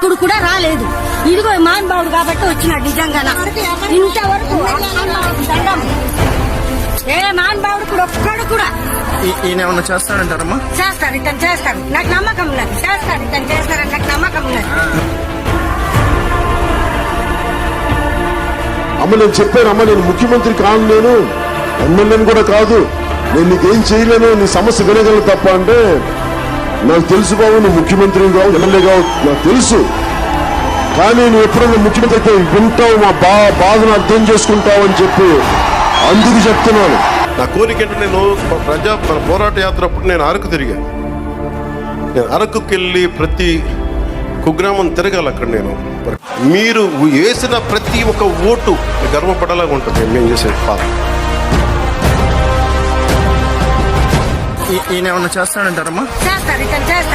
ఇప్పుడు కూడా రాలేదు. ఇదిగో మహానుభావుడు కాబట్టి వచ్చినాడు నిజంగా ఇంతవరకు. ఏ మహానుభావుడు కూడా ఒక్కడు కూడా. ఈయన ఏమన్నా చేస్తాడంటారమ్మా? చేస్తారు ఇతను చేస్తారు నాకు నమ్మకం ఉన్నది. చేస్తారు ఇతను చేస్తారని నాకు నమ్మకం ఉన్నది. అమ్మ నేను చెప్పాను అమ్మ నేను ముఖ్యమంత్రి కాను నేను. ఎమ్మెల్యేని కూడా కాదు. నేను నీకేం చేయలేను నీ సమస్య వినగలను తప్ప అంటే నాకు తెలుసు బాబు నువ్వు ముఖ్యమంత్రి కావు ఎమ్మెల్యే కావు నాకు తెలుసు. కానీ నువ్వు ఎప్పుడైనా ముఖ్యమంత్రి అయితే వింటావు మా బా బాధను అర్థం చేసుకుంటావు అని చెప్పి అందుకు చెప్తున్నాను. నా కోరిక ఏంటంటే నేను ప్రజా పోరాట యాత్ర అప్పుడు నేను అరకు తిరిగాను నేను అరకుకి వెళ్ళి ప్రతి కుగ్రామం తిరగాలి అక్కడ నేను. మీరు వేసిన ప్రతి ఒక్క ఓటు గర్వపడేలాగా ఉంటుంది. మేము చేసే పాత్ర. ఈయన ఏమన్నా చేస్తాడంటారమ్మా? చేస్తారు ఇతను చేస్తారు